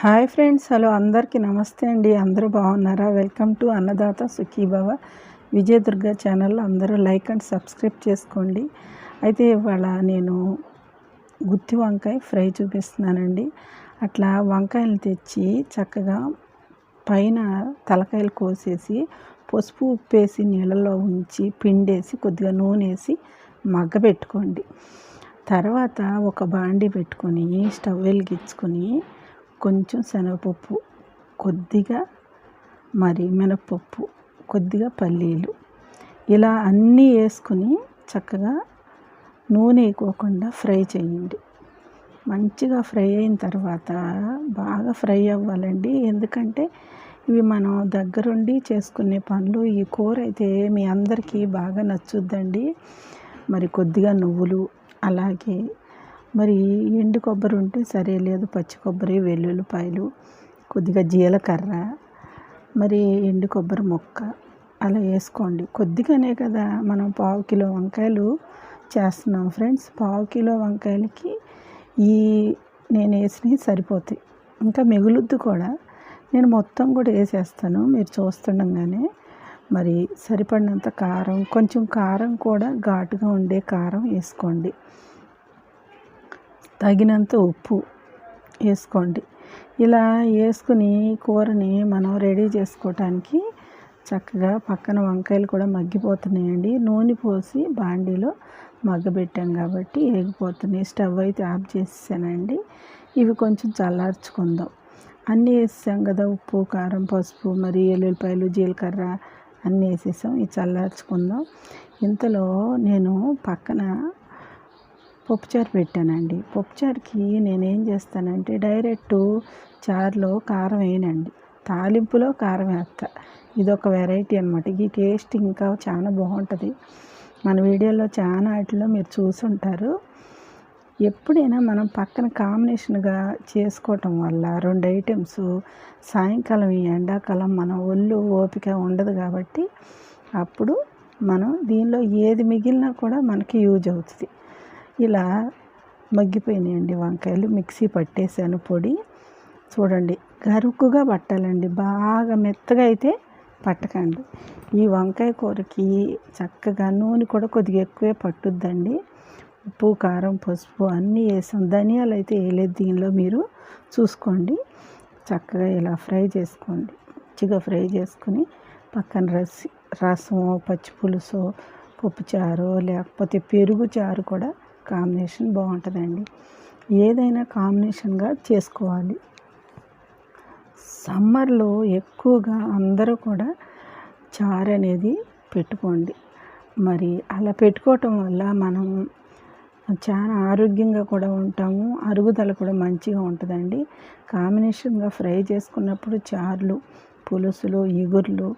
Hi friends hello అందరికీ నమస్తే అండి. అందరూ బాగున్నారా? Welcome to Annadata Sukhibhava. Vijayadurga channel. అందరూ లైక్ అండ్ సబ్స్క్రైబ్ చేసుకోండి. అయితే ఇవాళ నేను గుత్తి వంకాయ ఫ్రై చూపిస్తున్నానండి. అట్లా వంకాయలు తెచ్చి చక్కగా పైన తలకాయలు కోసేసి పసుపు ఉప్పేసి నీళ్ళలో ఉంచి పిండేసి కొద్దిగా నూనె వేసి మగ్గబెట్టుకోండి తర్వాత ఒక బాండి పెట్టుకొని స్టవ్ వెలిగించుకొని కొంచెం శనగపప్పు కొద్దిగా మరి మినపప్పు కొద్దిగా పల్లీలు. ఇలా అన్నీ వేసుకుని చక్కగా నూనె వేయకోకుండా ఫ్రై చేయండి. మంచిగా ఫ్రై అయిన తర్వాత బాగా ఫ్రై అవ్వాలండి. ఎందుకంటే ఇవి మనం దగ్గరుండి చేసుకునే పనులు. ఈ కూర అయితే మీ అందరికీ బాగా నచ్చుద్దండి. మరి కొద్దిగా నువ్వులు అలాగే మరి ఎండు కొబ్బరి ఉంటే సరే లేదు పచ్చి కొబ్బరి వెల్లుల్లిపాయలు కొద్దిగా జీలకర్ర మరి ఎండు కొబ్బరి ముక్క అలా వేసుకోండి. కొద్దిగానే కదా మనం పావు కిలో వంకాయలు చేస్తున్నాం ఫ్రెండ్స్. పావు కిలో వంకాయలకి ఈ నేను వేసినవి సరిపోతాయి. ఇంకా మిగులుద్దు కూడా. నేను మొత్తం కూడా వేసేస్తాను. మీరు చూస్తుండగానే మరి సరిపడినంత కారం కొంచెం కారం కూడా ఘాటుగా ఉండే కారం వేసుకోండి. తగినంత ఉప్పు వేసుకోండి. ఇలా వేసుకుని కూరని మనం రెడీ చేసుకోవటానికి చక్కగా పక్కన వంకాయలు కూడా మగ్గిపోతున్నాయండి. నూనె పోసి బాండీలో మగ్గబెట్టాం కాబట్టి వేగిపోతున్నాయి స్టవ్ అయితే ఆఫ్ చేసేసానండి. ఇవి కొంచెం చల్లార్చుకుందాం. అన్నీ వేసాం కదా ఉప్పు కారం పసుపు మరి ఎల్లుల్లిపాయలు జీలకర్ర అన్నీ వేసేసాం. ఇవి చల్లార్చుకుందాం. ఇంతలో నేను పక్కన పప్పుచారు పెట్టానండి. పప్పుచారుకి నేనేం చేస్తానంటే డైరెక్ట్ చారులో కారం వేయనండి. తాలింపులో కారం వేస్తా ఇది ఒక వెరైటీ అనమాట ఈ టేస్ట్ ఇంకా చాలా బాగుంటుంది. మన వీడియోలో చాలా వాటిలో మీరు చూసుంటారు. ఎప్పుడైనా మనం పక్కన కాంబినేషన్గా చేసుకోవటం వల్ల రెండు ఐటమ్స్ సాయంకాలం ఈ ఎండాకాలం మన ఒళ్ళు ఓపిక ఉండదు కాబట్టి అప్పుడు మనం దీనిలో ఏది మిగిలినా కూడా మనకి యూజ్ అవుతుంది. ఇలా మగ్గిపోయినాయండి వంకాయలు. మిక్సీ పట్టేసాను పొడి. చూడండి గరుకుగా పట్టాలండి. బాగా మెత్తగా అయితే పట్టకండి. ఈ వంకాయ కూరకి చక్కగా నూనె కూడా కొద్దిగా ఎక్కువే పట్టుద్దండి. ఉప్పు కారం పసుపు అన్నీ వేసాం. ధనియాలు అయితే వేయలేదు దీనిలో మీరు. చూసుకోండి. చక్కగా ఇలా ఫ్రై చేసుకోండి. మంచిగా ఫ్రై చేసుకుని పక్కన రసి రసము పచ్చి పులుసు పప్పుచారు లేకపోతే పెరుగు చారు కూడా కాంబినేషన్ బాగుంటుందండి. ఏదైనా కాంబినేషన్గా చేసుకోవాలి. సమ్మర్లో ఎక్కువగా అందరూ కూడా చారు అనేది పెట్టుకోండి. మరి అలా పెట్టుకోవటం వల్ల మనం చాలా ఆరోగ్యంగా కూడా ఉంటాము. అరుగుదల కూడా మంచిగా ఉంటుందండి. కాంబినేషన్గా ఫ్రై చేసుకున్నప్పుడు చారులు పులుసులు ఇగుర్లు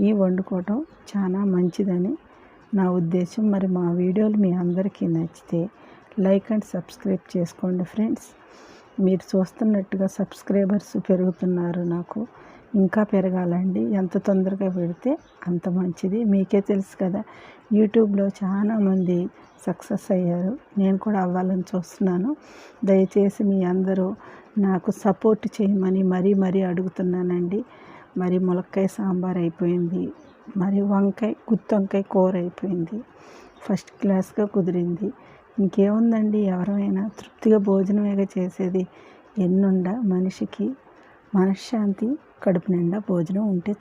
ఇవి వండుకోవటం చాలా మంచిదని నా ఉద్దేశం మరి మా వీడియోలు మీ అందరికీ నచ్చితే లైక్ అండ్ సబ్స్క్రైబ్ చేసుకోండి ఫ్రెండ్స్. మీరు చూస్తున్నట్టుగా సబ్స్క్రైబర్స్ పెరుగుతున్నారు నాకు. ఇంకా పెరగాలండి. ఎంత తొందరగా పెడితే అంత మంచిది. మీకే తెలుసు కదా యూట్యూబ్లో చాలామంది సక్సెస్ అయ్యారు. నేను కూడా అవ్వాలని చూస్తున్నాను. దయచేసి మీ అందరూ నాకు సపోర్ట్ చేయమని మరీ మరీ అడుగుతున్నానండి. మరి ములక్కాయ సాంబార్ అయిపోయింది. మరి వంకాయ గుత్తి వంకాయ కూర అయిపోయింది. ఫస్ట్ క్లాస్గా కుదిరింది. ఇంకేముందండి? ఎవరైనా తృప్తిగా భోజనమేగా చేసేది ఎన్నుండ మనిషికి. మనశ్శాంతి కడుపు నిండా భోజనం ఉంటే